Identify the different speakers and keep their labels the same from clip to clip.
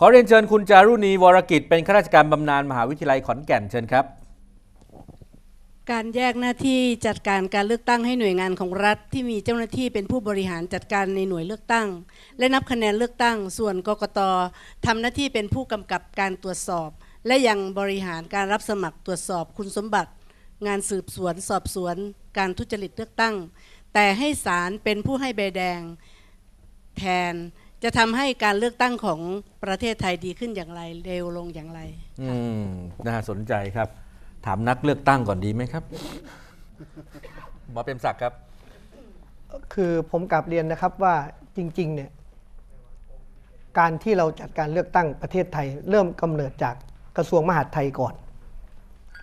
Speaker 1: ขอเรียนเชิญคุณจารุณีวรกิจเป็นข้าราชการบำนาญมหาวิทยาลัยขอนแก่นเชิญครับ
Speaker 2: การแยกหน้าที่จัดการการเลือกตั้งให้หน่วยงานของรัฐ ที่มีเจ้าหน้าที่เป็นผู้บริหารจัดการในหน่วยเลือกตั้ง และนับคะแนนเลือกตั้ง ส่วนกกตทำหน้าที่เป็นผู้กำกับการตรวจสอบ และยังบริหารการรับสมัครตรวจสอบคุณสมบัติ งานสืบสวนสอบสวน การทุจริตเลือกตั้ง แต่ให้ศาลเป็นผู้ให้ใบแดง แทน จะทำให้การเลือกตั้งของประเทศไทยดีขึ้นอย่างไร เร็วลงอย่างไร
Speaker 1: อืมน่าสนใจครับ ถามนักเลือกตั้งก่อนดีไหมครับหมอเปรมศักดิ์ครับ
Speaker 3: คือผมกลับเรียนนะครับว่าจริง ๆ เนี่ย การที่เราจัดการเลือกตั้งประเทศไทย เริ่มกำเนิดจากกระทรวงมหาดไทยก่อน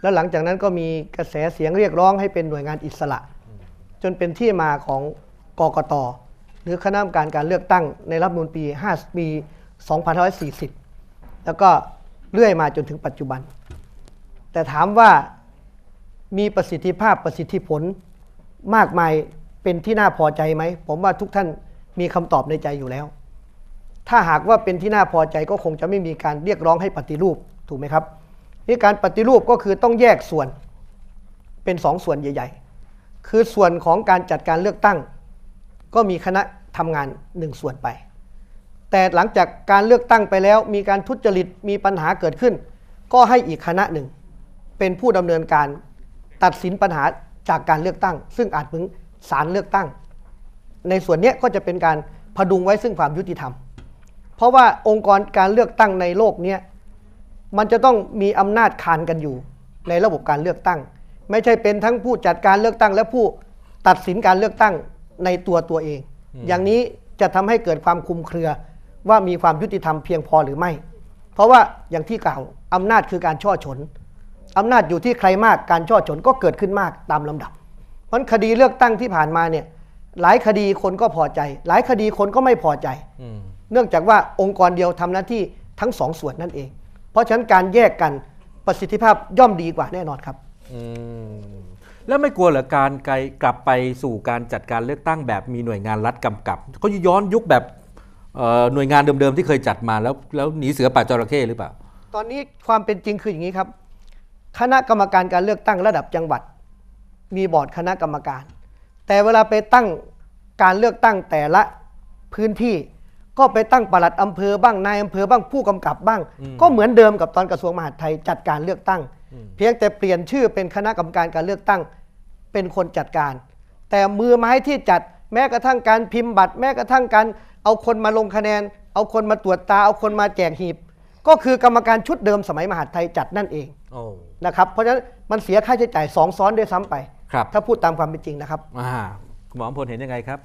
Speaker 3: แล้วหลังจากนั้นก็มีกระแสเสียงเรียกร้องให้เป็นหน่วยงานอิสระ จนเป็นที่มาของกกต หรือคณะกรรมการการเลือกตั้งในรัฐมนูลปี5ปี2540 แล้วก็เรื่อยมาจนถึงปัจจุบัน แต่ถามว่ามีประสิทธิภาพประสิทธิผลมากมายเป็นที่น่าพอใจไหม ผมว่าทุกท่านมีคำตอบในใจอยู่แล้ว ถ้าหากว่าเป็นที่น่าพอใจก็คงจะไม่มีการเรียกร้องให้ปฏิรูปถูกไหมครับนี่การปฏิรูปก็คือต้องแยกส่วนเป็นสองส่วนใหญ่ ๆ คือส่วนของการจัดการเลือกตั้ง ก็มีคณะทำงานหนึ่งส่วนไป แต่หลังจากการเลือกตั้งไปแล้ว มีการทุจริตมีปัญหาเกิดขึ้น ก็ให้อีกคณะหนึ่ง เป็นผู้ดำเนินการตัดสินปัญหาจากการเลือกตั้ง ซึ่งอาจถึงศาลเลือกตั้ง ในส่วนเนี้ยก็จะเป็นการพดุงไว้ซึ่งความยุติธรรม เพราะว่าองค์กรการเลือกตั้งในโลกเนี้ยมันจะต้องมีอำนาจคานกันอยู่ในระบบการเลือกตั้ง ไม่ใช่เป็นทั้งผู้จัดการเลือกตั้ง และผู้ตัดสินการเลือกตั้ง ในตัวตัวเอง อย่างนี้จะทำให้เกิดความคลุมเครือว่ามีความยุติธรรมเพียงพอหรือไม่ เพราะว่าอย่างที่กล่าวอำนาจคือการช่อฉนอำนาจอยู่ที่ใครมากการช่อฉนก็เกิดขึ้นมากตามลำดับ เพราะฉะนั้นคดีเลือกตั้งที่ผ่านมาเนี่ยหลายคดีคนก็พอใจ หลายคดีคนก็ไม่พอใจ
Speaker 1: อืม
Speaker 3: เนื่องจากว่าองค์กรเดียวทำหน้าที่ทั้งสองส่วนนั่นเอง เพราะฉะนั้นการแยกกันประสิทธิภาพย่อมดีกว่าแน่นอนครับ
Speaker 1: อืม แล้วไม่กลัวเหรอการไกลกลับไปสู่การจัดการเลือกตั้งแบบมีหน่วยงานรัฐกำกับ ก็ย้อนยุคแบบเอ่อหน่วยงานเดิมๆที่เคยจัดมาแล้วแล้วหนีเสือป่าจระเข้หรือเปล่า
Speaker 3: ตอนนี้ความเป็นจริงคืออย่างนี้ครับ คณะกรรมการการเลือกตั้งระดับจังหวัด มีบอร์ดคณะกรรมการ แต่เวลาไปตั้งการเลือกตั้งแต่ละพื้นที่ก็ไปตั้งปลัดอำเภอบ้างนายอำเภอบ้างผู้กำกับบ้าง ก็เหมือนเดิมกับตอนกระทรวงมหาดไทยจัดการเลือกตั้ง เพียงแต่เปลี่ยนชื่อเป็นคณะกรรมการการเลือกตั้งเป็นคนจัดการ แต่มือไม้ที่จัดแม้กระทั่งการพิมพ์บัตร แม้กระทั่งการเอาคนมาลงคะแนน เอาคนมาตรวจตา เอาคนมาแจกหีบ ก็คือกรรมการชุดเดิมสมัยมหาดไทยจัดนั่นเอง
Speaker 1: โอ้
Speaker 3: นะครับเพราะฉะนั้นมันเสียค่าใช้จ่ายสองซ้อนด้วยซ้ำไป
Speaker 1: ครับ
Speaker 3: ถ้าพูดตามความเป็นจริงนะครับ
Speaker 1: อ่าคุณหมออำพลเห็นยังไงครับ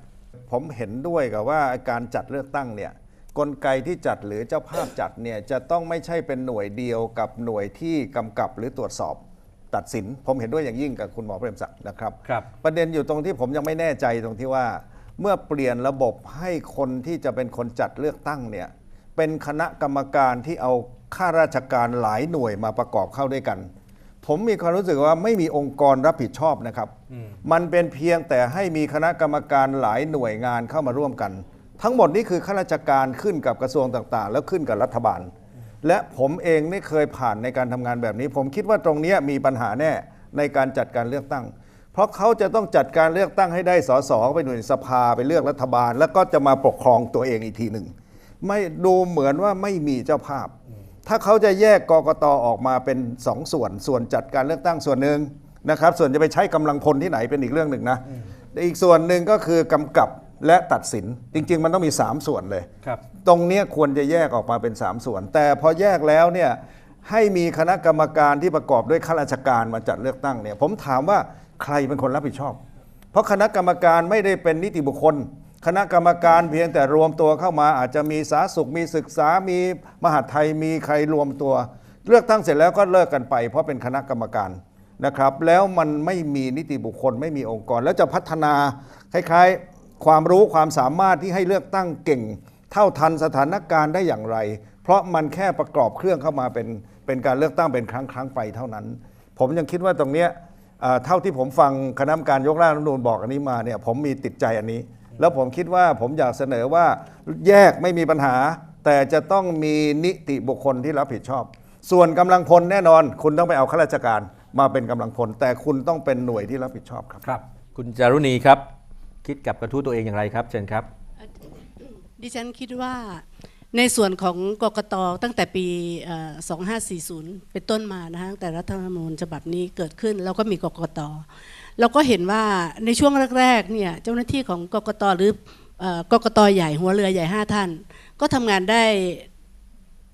Speaker 4: ผมเห็นด้วยกับว่าการจัดเลือกตั้งเนี่ย กลไกที่จัดหรือเจ้าภาพจัดเนี่ยจะต้องไม่ใช่เป็นหน่วยเดียวกับหน่วยที่กำกับหรือตรวจสอบตัดสิน ผมเห็นด้วยอย่างยิ่งกับคุณหมอเปรมศักดิ์นะครับ
Speaker 1: ครับ
Speaker 4: ประเด็นอยู่ตรงที่ผมยังไม่แน่ใจตรงที่ว่า เมื่อเปลี่ยนระบบให้คนที่จะเป็นคนจัดเลือกตั้งเนี่ยเป็นคณะกรรมการที่เอาข้าราชการหลายหน่วยมาประกอบเข้าด้วยกัน ผมมีความรู้สึกว่าไม่มีองค์กรรับผิดชอบนะครับ มันเป็นเพียงแต่ให้มีคณะกรรมการหลายหน่วยงานเข้ามาร่วมกัน ทั้งหมดนี้คือข้าราชการขึ้นกับกระทรวงต่างๆ แล้วขึ้นกับรัฐบาล และผมเองไม่เคยผ่านในการทำงานแบบนี้ ผมคิดว่าตรงนี้มีปัญหาแน่ในการจัดการเลือกตั้ง เพราะเขาจะต้องจัดการเลือกตั้งให้ได้สสไปหน่วยสภาไปเลือกรัฐบาล แล้วก็จะมาปกครองตัวเองอีกทีหนึ่งไม่ดูเหมือนว่าไม่มีเจ้าภาพ ถ้าเขาจะแยกกกตออกมาเป็นสองส่วน ส่วนจัดการเลือกตั้งส่วนหนึ่งนะครับ ส่วนจะไปใช้กำลังพลที่ไหนเป็นอีกเรื่องหนึ่งนะ อีกส่วนหนึ่งก็คือกำกับ และตัดสินจริง ๆ มันต้องมี 3 ส่วนเลย
Speaker 1: ครับ
Speaker 4: ตรงเนี้ยควรจะแยกออกมาเป็น 3 ส่วน แต่พอแยกแล้วเนี่ยให้มีคณะกรรมการที่ประกอบด้วยข้าราชการมาจัดเลือกตั้งเนี่ยผมถามว่าใครเป็นคนรับผิดชอบ เพราะคณะกรรมการไม่ได้เป็นนิติบุคคล คณะกรรมการเพียงแต่รวมตัวเข้ามาอาจจะมีสาธารณสุขมีศึกษา มีมหาดไทยมีใครรวมตัว เลือกตั้งเสร็จแล้วก็เลิกกันไป เพราะเป็นคณะกรรมการนะครับ แล้วมันไม่มีนิติบุคคลไม่มีองค์กร แล้วจะพัฒนาคล้ายๆ ความรู้ความสามารถที่ให้เลือกตั้งเก่ง เท่าทันสถานการณ์ได้อย่างไร เพราะมันแค่ประกอบเครื่องเข้ามาเป็นเป็นการเลือกตั้งเป็นครั้งครั้งไปเท่านั้น ผมยังคิดว่าตรงเนี้ยเท่าที่ผมฟังคณะกรรมการยกร่างรัฐมนูญบอกอันนี้มาเนี่ยผมมีติดใจอันนี้ แล้วผมคิดว่าผมอยากเสนอว่าแยกไม่มีปัญหา แต่จะต้องมีนิติบุคคลที่รับผิดชอบ ส่วนกำลังพลแน่นอน คุณต้องไปเอาข้าราชการมาเป็นกำลังพล แต่คุณต้องเป็นหน่วยที่รับผิดชอบครับ
Speaker 1: ครับ คุณจารุณีครับ คิดกับกระทู้ตัวเองอย่างไรครับ เชิญครับ
Speaker 2: ดิฉันคิดว่าในส่วนของกกตตั้งแต่ปีเอ่อ2540 เป็นต้นมานะคะตั้งแต่รัฐธรรมนูญฉบับนี้เกิดขึ้น แล้วก็มีกกตเราก็เห็นว่าในช่วงแรกๆเนี่ยเจ้าหน้าที่ของกกตหรือเอ่อกกตใหญ่หัวเรือใหญ่ 5 ท่าน ก็ทำงานได้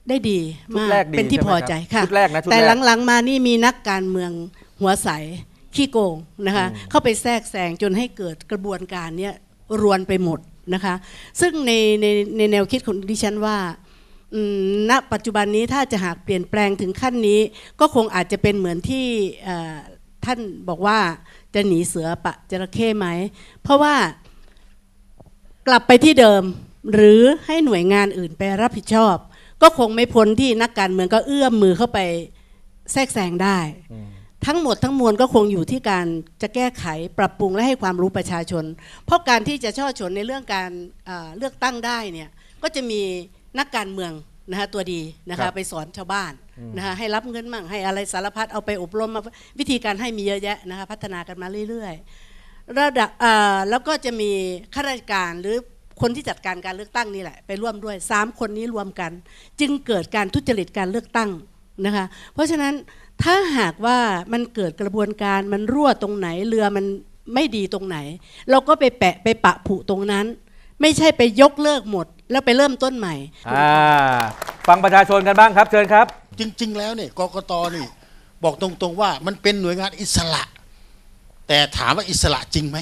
Speaker 2: ได้ดี
Speaker 1: ชุด
Speaker 2: มาก
Speaker 1: แรกดี
Speaker 2: เป็นที่
Speaker 1: ใช่ไหม
Speaker 2: พอใจ
Speaker 1: ครับ
Speaker 2: ค่ะ
Speaker 1: ชุดแรกนะชุด
Speaker 2: แต่
Speaker 1: แรก
Speaker 2: หลังๆมานี่มีนักการเมืองหัวใส ขี้โกงนะคะเข้าไปแทรกแซงจนให้เกิดกระบวนการเนี้ยรวนไปหมดนะคะซึ่งในในในแนวคิดของดิฉันว่าอืมณปัจจุบันนี้ถ้าจะหากเปลี่ยนแปลงถึงขั้นนี้ ก็คงอาจจะเป็นเหมือนที่เอ่อท่านบอกว่าจะหนีเสือปะจระเข้ไหม เพราะว่ากลับไปที่เดิม หรือให้หน่วยงานอื่นไปรับผิดชอบ ก็คงไม่พ้นที่นักการเมืองก็เอื้อมมือเข้าไปแทรกแซงได้ ทั้งหมดทั้งมวลก็คงอยู่ที่การจะแก้ไขปรับปรุงและให้ความรู้ประชาชน เพราะการที่จะช่อฉนในเรื่องการเอ่อเลือกตั้งได้เนี่ยก็จะมีนักการเมืองนะคะตัวดีนะ
Speaker 1: ครั
Speaker 2: คะ
Speaker 1: บ
Speaker 2: ไปสอนชาวบ้านนะคะให้รับเงินมั่งให้อะไรสารพัดเอาไปอบรมมาวิธีการให้มีเยอะแยะนะคะพัฒนากันมาเรื่อยๆระดับเอ่อแล้วก็จะมีข้าราชการหรือคนที่จัดการการเลือกตั้งนี่แหละไปร่วมด้วยสามคนนี้รวมกัน จึงเกิดการทุจริตการเลือกตั้งนะคะเพราะฉะนั้น ถ้าหากว่ามันเกิดกระบวนการมันรั่วตรงไหนเรือมันไม่ดีตรงไหน เราก็ไปแปะไปปะผุตรงนั้น ไม่ใช่ไปยกเลิกหมด แล้วไปเริ่มต้นใหม่
Speaker 1: อ่าฟังประชาชนกันบ้างครับ เชิญครับ
Speaker 5: จริง ๆ แล้วเนี่ยกกตนี่บอกตรงๆว่ามันเป็นหน่วยงานอิสระ แต่ถามว่าอิสระจริงไหม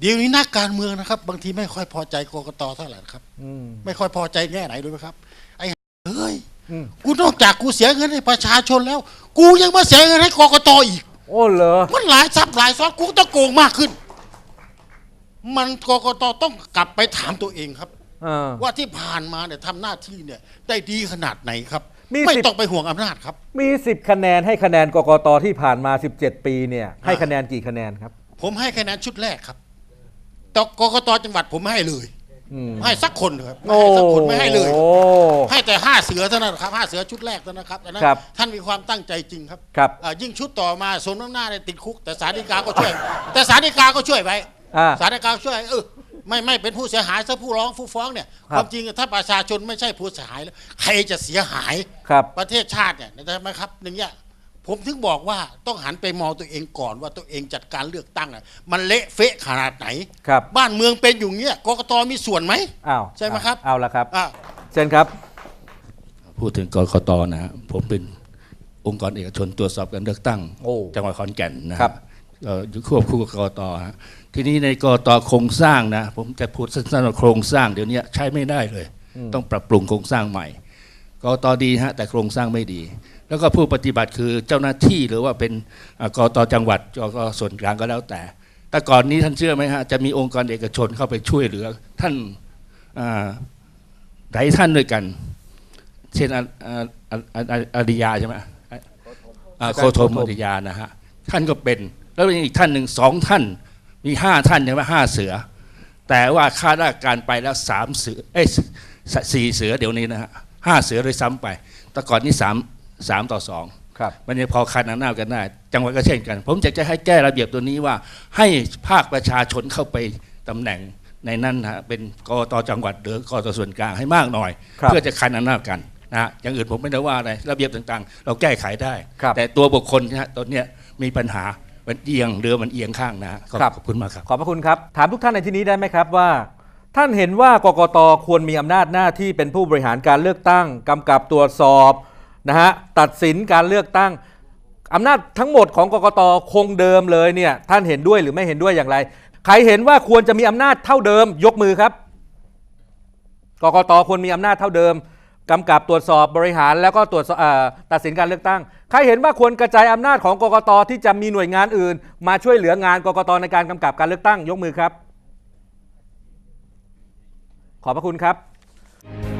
Speaker 5: เดี๋ยวนี้นักการเมืองนะครับ บางทีไม่ค่อยพอใจกกตเท่าไหร่นะครับ
Speaker 1: อืม
Speaker 5: ไม่ค่อยพอใจแง่ไหนรู้ไหมครับ ไอ้เฮ้ย
Speaker 1: อืม
Speaker 5: กูนอกจากกูเสียเงินให้ประชาชนแล้ว กูยังมาเสียเงินให้กกตอีก
Speaker 1: โอ้เหรอ
Speaker 5: มันหลายซับหลายซ้อนกูต้องโกงมากขึ้น มันกกตต้องกลับไปถามตัวเองครับ
Speaker 1: เออ
Speaker 5: ว่าที่ผ่านมาเนี่ยทำหน้าที่เนี่ย ได้ดีขนาดไหนครับ
Speaker 1: มี
Speaker 5: ไม่
Speaker 1: สิบ
Speaker 5: ต้องไปห่วงอำนาจครับ
Speaker 1: มี10คะแนนให้คะแนนกกตที่ผ่านมา 17 ปีเนี่ย ให้คะแนนกี่คะแนนครับ
Speaker 5: ผมให้คะแนนชุดแรกครับแต่กกตจังหวัดผมไม่ให้เลย
Speaker 1: อืม
Speaker 5: ไม่ ให้สักคนเลยครับไม่ให้สักคนไม่ให้เลย
Speaker 1: โอ้
Speaker 5: ให้แต่ห้าเสือเท่านั้นครับห้าเสือชุดแรกเท่านั้นครับอันนั้น
Speaker 1: ครับ
Speaker 5: ท่านมีความตั้งใจจริงครับ
Speaker 1: ครับ
Speaker 5: อ่ายิ่งชุดต่อมาสมน้ำหน้าเนี่ยติดคุก แต่สารดีกาก็ช่วย แต่สารดีกาก็ช่วยไว้
Speaker 1: อ่า
Speaker 5: สารดีกาช่วยเออไม่ไม่เป็นผู้เสียหายซะผู้ร้องผู้ฟ้องเนี่ย
Speaker 1: ครับ
Speaker 5: ความจริงถ้าประชาชนไม่ใช่ผู้เสียหายแล้วใครจะเสียหาย
Speaker 1: ครับ
Speaker 5: ประเทศชาติเนี่ยใช่ไหมครับอย่างเงี้ย ผมถึงบอกว่าต้องหันไปมองตัวเองก่อนว่าตัวเองจัดการเลือกตั้งอะมันเละเฟะขนาดไหน
Speaker 1: ครับ
Speaker 5: บ้านเมืองเป็นอยู่เงี้ยกกตมีส่วนไหม
Speaker 1: อ้าว
Speaker 5: ใช่ไหมครับ
Speaker 1: เอาละครับ
Speaker 5: อะ
Speaker 1: เชิญครับ
Speaker 6: พูดถึงกกตนะฮะผมเป็นองค์กรเอกชนตรวจสอบการเลือกตั้ง
Speaker 1: โอ้
Speaker 6: จังหวัดขอนแก่นนะครับ เอ่ออยู่ควบคู่กับกกตฮะทีนี้ในกกตโครงสร้างนะ ผมจะพูดสั้นๆว่าโครงสร้างเดี๋ยวนี้ใช้ไม่ได้เลย ต้องปรับปรุงโครงสร้างใหม่ กกตดีฮะแต่โครงสร้างไม่ดี แล้วก็ผู้ปฏิบัติคือเจ้าหน้าที่หรือว่าเป็นอ่ากกตจังหวัดกกตส่วนกลางก็แล้วแต่ แต่ก่อนนี้ท่านเชื่อไหมฮะจะมีองค์กรเอกชนเข้าไปช่วยเหลือ ท่านอ่าหลายท่านด้วยกัน เช่นอาอาอาอาอาอาริยาใช่ไหมอ่าโคโทมอาริยานะฮะท่านก็เป็น แล้วมีอีกท่านหนึ่งสองท่าน มีห้าท่านใช่ไหมห้าเสือ แต่ว่าค่าราชการไปแล้วสามเสือเอ้ยสสี่เสือเดี๋ยวนี้นะฮะ ห้าเสือเลยซ้ำไป แต่ก่อนนี้สามสามต่อสอง
Speaker 1: ครับ
Speaker 6: มันจะพอคันอำนาจกันได้ จังหวัดก็เช่นกัน ผมอยากจะให้แก้ระเบียบตัวนี้ว่า ให้ภาคประชาชนเข้าไปตำแหน่งในนั้นนะฮะเป็นกตจังหวัดหรือกตส่วนกลางให้มากหน่อย
Speaker 1: ครับ
Speaker 6: เพื่อจะคันอำนาจกันนะฮะอย่างอื่นผมไม่ได้ว่าอะไรระเบียบต่างๆ เราแก้ไขได้
Speaker 1: ครับ
Speaker 6: แต่ตัวบุคคลนะฮะตอนเนี้ยมีปัญหามันเอียงเรือมันเอียงข้างนะฮะขอบ
Speaker 1: ครับ
Speaker 6: ขอบคุณมากครับ
Speaker 1: ขอบพระคุณครับ ถามทุกท่านในที่นี้ได้ไหมครับว่า ท่านเห็นว่ากกตควรมีอำนาจหน้าที่เป็นผู้บริหารการเลือกตั้งกำกับตรวจสอบนะฮะตัดสินการเลือกตั้งอำนาจทั้งหมดของกกตคงเดิมเลยเนี่ยท่านเห็นด้วยหรือไม่เห็นด้วยอย่างไร ใครเห็นว่าควรจะมีอำนาจเท่าเดิม ยกมือครับกกตควรมีอำนาจเท่าเดิมกำกับตรวจสอบบริหารแล้วก็ตรวจตัดสินการเลือกตั้ง ใครเห็นว่าควรกระจายอำนาจของกกตที่จะมีหน่วยงานอื่น มาช่วยเหลืองานกกตในการกำกับการเลือกตั้ง ยกมือครับ ขอบพระคุณครับ